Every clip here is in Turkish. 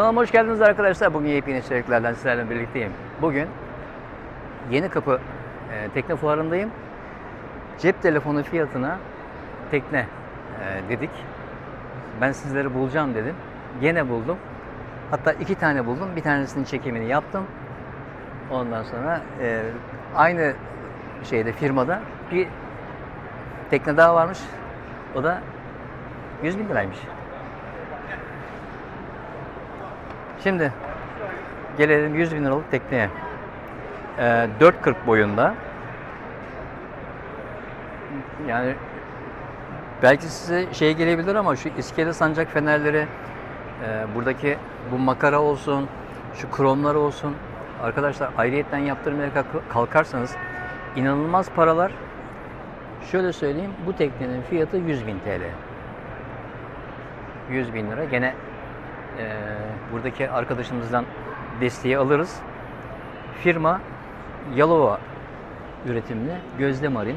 Kanalıma hoş geldiniz arkadaşlar. Bugün yepyeni içeriklerden sizlerle birlikteyim. Bugün Yeni Kapı e, Tekne Fuarı'ndayım. Cep telefonu fiyatına tekne e, dedik. Ben sizleri bulacağım dedim. Gene buldum. Hatta iki tane buldum. Bir tanesinin çekimini yaptım. Ondan sonra e, aynı şeyde firmada bir tekne daha varmış. O da 100 bin liraymış. Şimdi gelelim 100 bin liralık tekneye. Ee, 4.40 boyunda. Yani belki size şey gelebilir ama şu iskele sancak fenerleri, e, buradaki bu makara olsun, şu kromlar olsun. Arkadaşlar ayrıyetten yaptırmaya kalk- kalkarsanız inanılmaz paralar. Şöyle söyleyeyim, bu teknenin fiyatı 100 bin TL. 100 bin lira. Gene e, buradaki arkadaşımızdan desteği alırız. Firma Yalova üretimli Gözde Marin.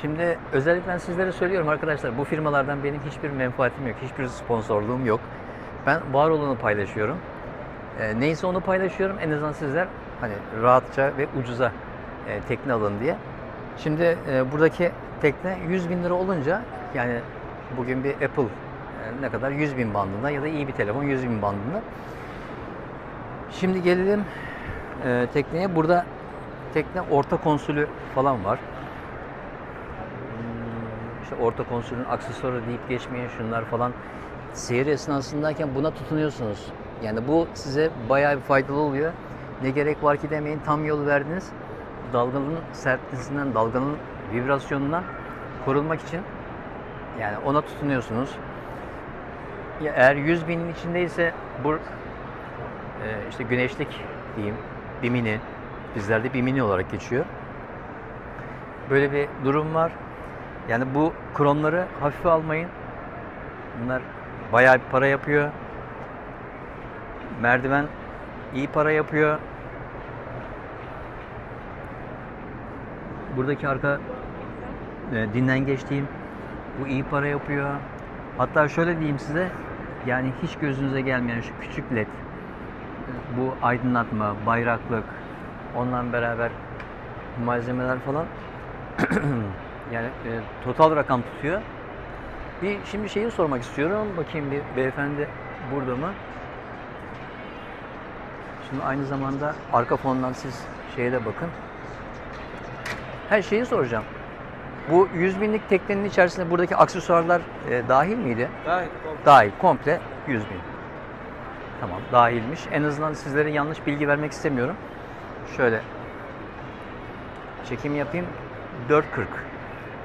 Şimdi özellikle sizlere söylüyorum arkadaşlar bu firmalardan benim hiçbir menfaatim yok, hiçbir sponsorluğum yok. Ben var olanı paylaşıyorum. E, neyse onu paylaşıyorum. En azından sizler hani rahatça ve ucuza e, tekne alın diye. Şimdi e, buradaki tekne 100 bin lira olunca yani bugün bir Apple ne kadar 100 bin bandında ya da iyi bir telefon 100 bin bandında. Şimdi gelelim e, tekneye. Burada tekne orta konsülü falan var. Hmm, İşte orta konsülün aksesuarı deyip geçmeyin şunlar falan. Seyir esnasındayken buna tutunuyorsunuz. Yani bu size bayağı bir faydalı oluyor. Ne gerek var ki demeyin tam yol verdiniz. Dalganın sertliğinden, dalganın vibrasyonundan korunmak için yani ona tutunuyorsunuz. Ya eğer 100 binin içindeyse bu e, işte güneşlik diyeyim bimini bizlerde bimini olarak geçiyor. Böyle bir durum var. Yani bu kromları hafife almayın. Bunlar bayağı bir para yapıyor. Merdiven iyi para yapıyor. Buradaki arka e, dinlengeç diyeyim. Bu iyi para yapıyor. Hatta şöyle diyeyim size. Yani hiç gözünüze gelmeyen şu küçük led. Bu aydınlatma, bayraklık, onunla beraber malzemeler falan yani e, total rakam tutuyor. Bir şimdi şeyi sormak istiyorum. Bakayım bir beyefendi burada mı? Şimdi aynı zamanda arka fondan siz şeye de bakın. Her şeyi soracağım. Bu 100 binlik teknenin içerisinde buradaki aksesuarlar e, dahil miydi? Dahil. Dahil. Komple 100 bin. Tamam dahilmiş. En azından sizlere yanlış bilgi vermek istemiyorum. Şöyle çekim yapayım. 4.40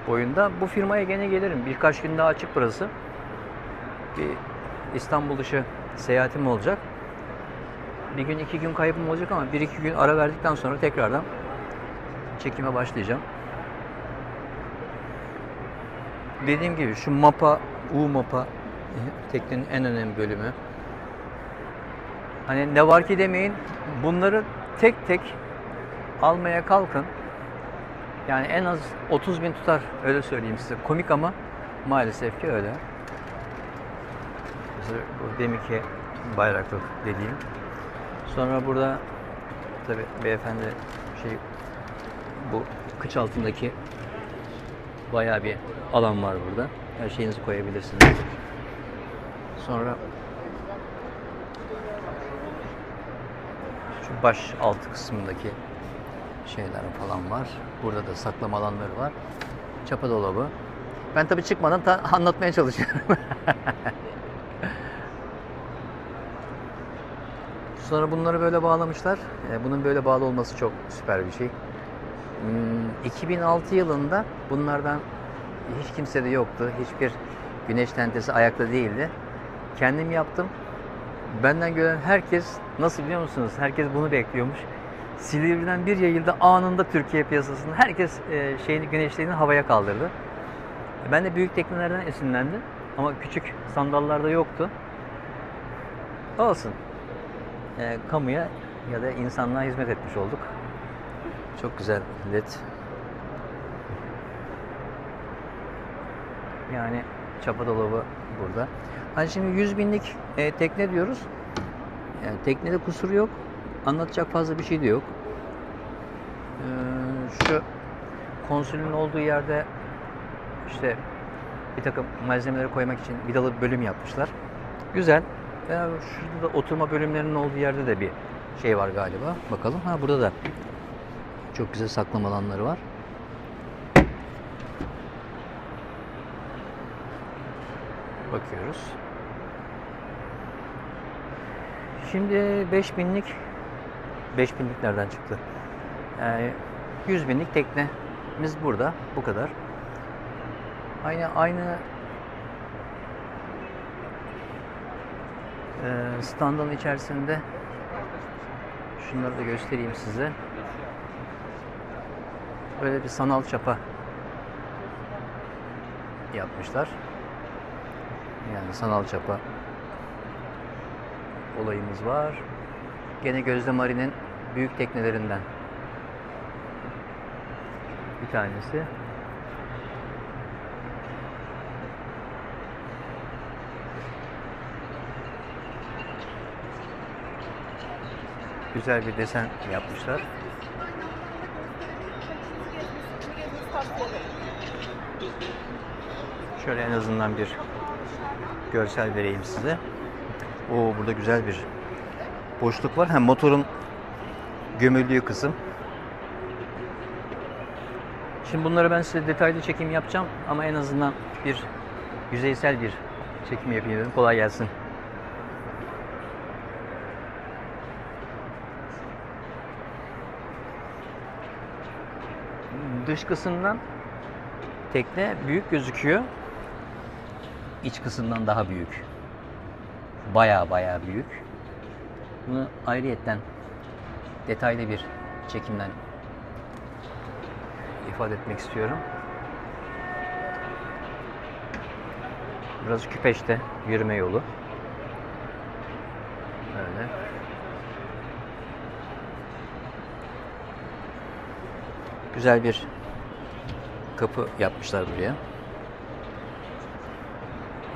boyunda. Bu firmaya gene gelirim. Birkaç gün daha açık burası. Bir İstanbul dışı seyahatim olacak. Bir gün iki gün kaybım olacak ama bir iki gün ara verdikten sonra tekrardan çekime başlayacağım. Dediğim gibi şu mapa, U mapa teknenin en önemli bölümü. Hani ne var ki demeyin bunları tek tek almaya kalkın. Yani en az 30 bin tutar öyle söyleyeyim size. Komik ama maalesef ki öyle. Mesela bu deminki bayraklık dediğim. Sonra burada tabi beyefendi şey bu kıç altındaki bayağı bir alan var burada. Her şeyinizi koyabilirsiniz. Sonra şu baş altı kısmındaki şeyler falan var. Burada da saklama alanları var. Çapa dolabı. Ben tabii çıkmadan ta- anlatmaya çalışıyorum. Sonra bunları böyle bağlamışlar. E, Bunun böyle bağlı olması çok süper bir şey. Hmm, 2006 yılında bunlardan hiç kimse de yoktu. Hiçbir güneş tentesi ayakta değildi. Kendim yaptım. Benden gören herkes nasıl biliyor musunuz? Herkes bunu bekliyormuş. Silivri'den bir yayıldı anında Türkiye piyasasında. Herkes e, şeyini güneşliğini havaya kaldırdı. Ben de büyük teknelerden esinlendim. Ama küçük sandallarda yoktu. Olsun. E, kamuya ya da insanlığa hizmet etmiş olduk. Çok güzel led. Yani çapa dolabı burada. Hani şimdi 100 binlik e, tekne diyoruz. Yani teknede kusur yok. Anlatacak fazla bir şey de yok. Ee, şu konsülün olduğu yerde işte bir takım malzemeleri koymak için vidalı bir bölüm yapmışlar. Güzel. Ya şurada da oturma bölümlerinin olduğu yerde de bir şey var galiba. Bakalım. Ha burada da çok güzel saklama alanları var. Bakıyoruz. Şimdi 5000'lik 5000'lik nereden çıktı? Yani 100 binlik teknemiz burada. Bu kadar. Aynı aynı standın içerisinde şunları da göstereyim size. Böyle bir sanal çapa yapmışlar. Yani sanal çapa olayımız var. Gene Gözde Mari'nin büyük teknelerinden bir tanesi. Güzel bir desen yapmışlar. Şöyle en azından bir görsel vereyim size. Oo burada güzel bir boşluk var. Hem motorun gömüldüğü kısım. Şimdi bunları ben size detaylı çekim yapacağım ama en azından bir yüzeysel bir çekim yapayım dedim. Kolay gelsin. Dış kısımdan tekne büyük gözüküyor. İç kısımdan daha büyük. Baya baya büyük. Bunu ayrıyetten detaylı bir çekimden ifade etmek istiyorum. Burası Küpeş'te yürüme yolu. Öyle. Güzel bir kapı yapmışlar buraya.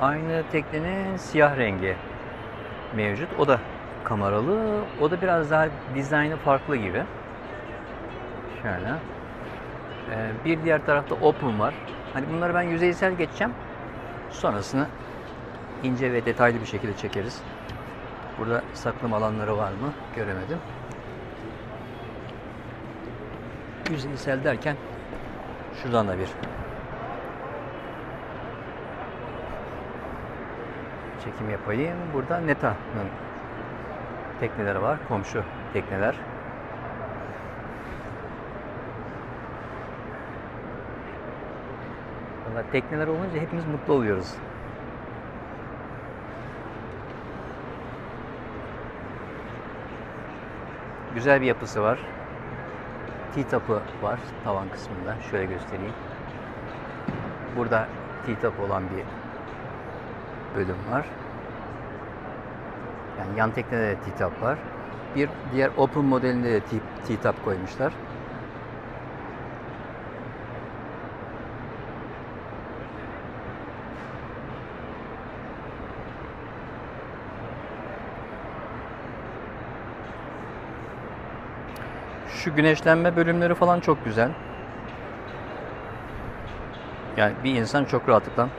Aynı teknenin siyah rengi mevcut. O da kameralı. O da biraz daha dizaynı farklı gibi. Şöyle. Ee, bir diğer tarafta open var. Hani bunları ben yüzeysel geçeceğim. Sonrasını ince ve detaylı bir şekilde çekeriz. Burada saklama alanları var mı? Göremedim. Yüzeysel derken şuradan da bir çekim yapayım. Burada Neta'nın tekneleri var. Komşu tekneler. Valla tekneler olunca hepimiz mutlu oluyoruz. Güzel bir yapısı var. T-tapı var tavan kısmında. Şöyle göstereyim. Burada T-tap olan bir bölüm var. Yani yan teknede de T-tap var. Bir diğer Open modelinde de T- T-tap koymuşlar. Şu güneşlenme bölümleri falan çok güzel. Yani bir insan çok rahatlıkla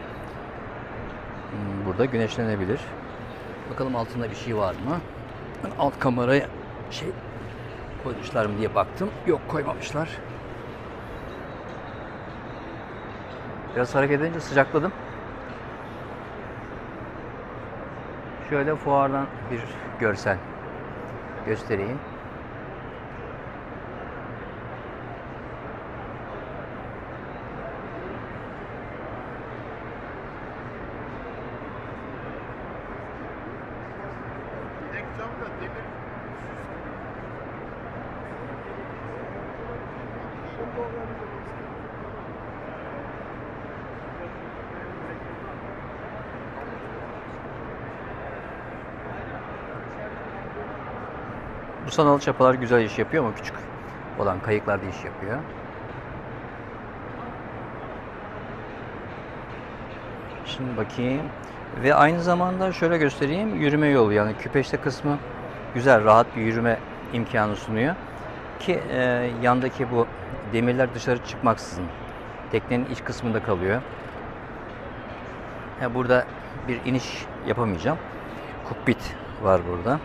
burada güneşlenebilir. Bakalım altında bir şey var mı? Ben alt kameraya şey koymuşlar mı diye baktım. Yok koymamışlar. Biraz hareket edince sıcakladım. Şöyle fuardan bir görsel göstereyim. Tek cam da demir. Bu sanal çapalar güzel iş yapıyor ama küçük olan kayıklar da iş yapıyor. Şimdi bakayım. Ve aynı zamanda şöyle göstereyim. Yürüme yolu yani küpeşte kısmı güzel, rahat bir yürüme imkanı sunuyor. Ki e, yandaki bu demirler dışarı çıkmaksızın teknenin iç kısmında kalıyor. Ya burada bir iniş yapamayacağım. Kokpit var burada.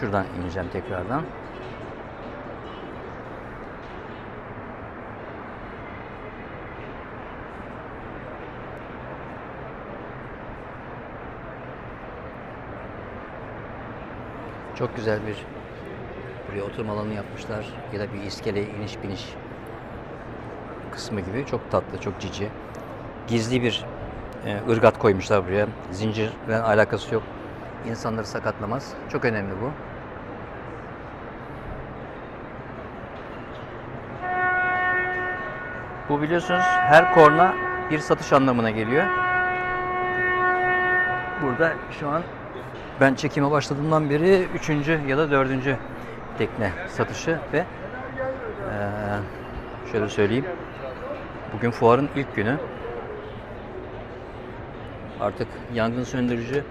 Şuradan ineceğim tekrardan. Çok güzel bir buraya oturma alanı yapmışlar ya da bir iskele iniş biniş kısmı gibi çok tatlı, çok cici. Gizli bir e, ırgat koymuşlar buraya. Zincirle alakası yok. İnsanları sakatlamaz. Çok önemli bu. Bu biliyorsunuz her korna bir satış anlamına geliyor. Burada şu an ben çekime başladığımdan beri üçüncü ya da dördüncü tekne satışı ve şöyle söyleyeyim. Bugün fuarın ilk günü. Artık yangın söndürücü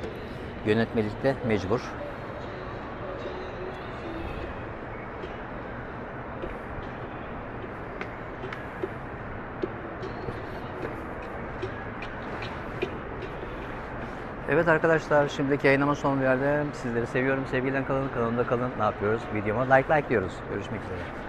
yönetmelikte mecbur. Evet arkadaşlar şimdiki yayınıma son verdim. Sizleri seviyorum. Sevgiyle kalın. Kanalımda kalın. Ne yapıyoruz? Videoma like like diyoruz. Görüşmek üzere.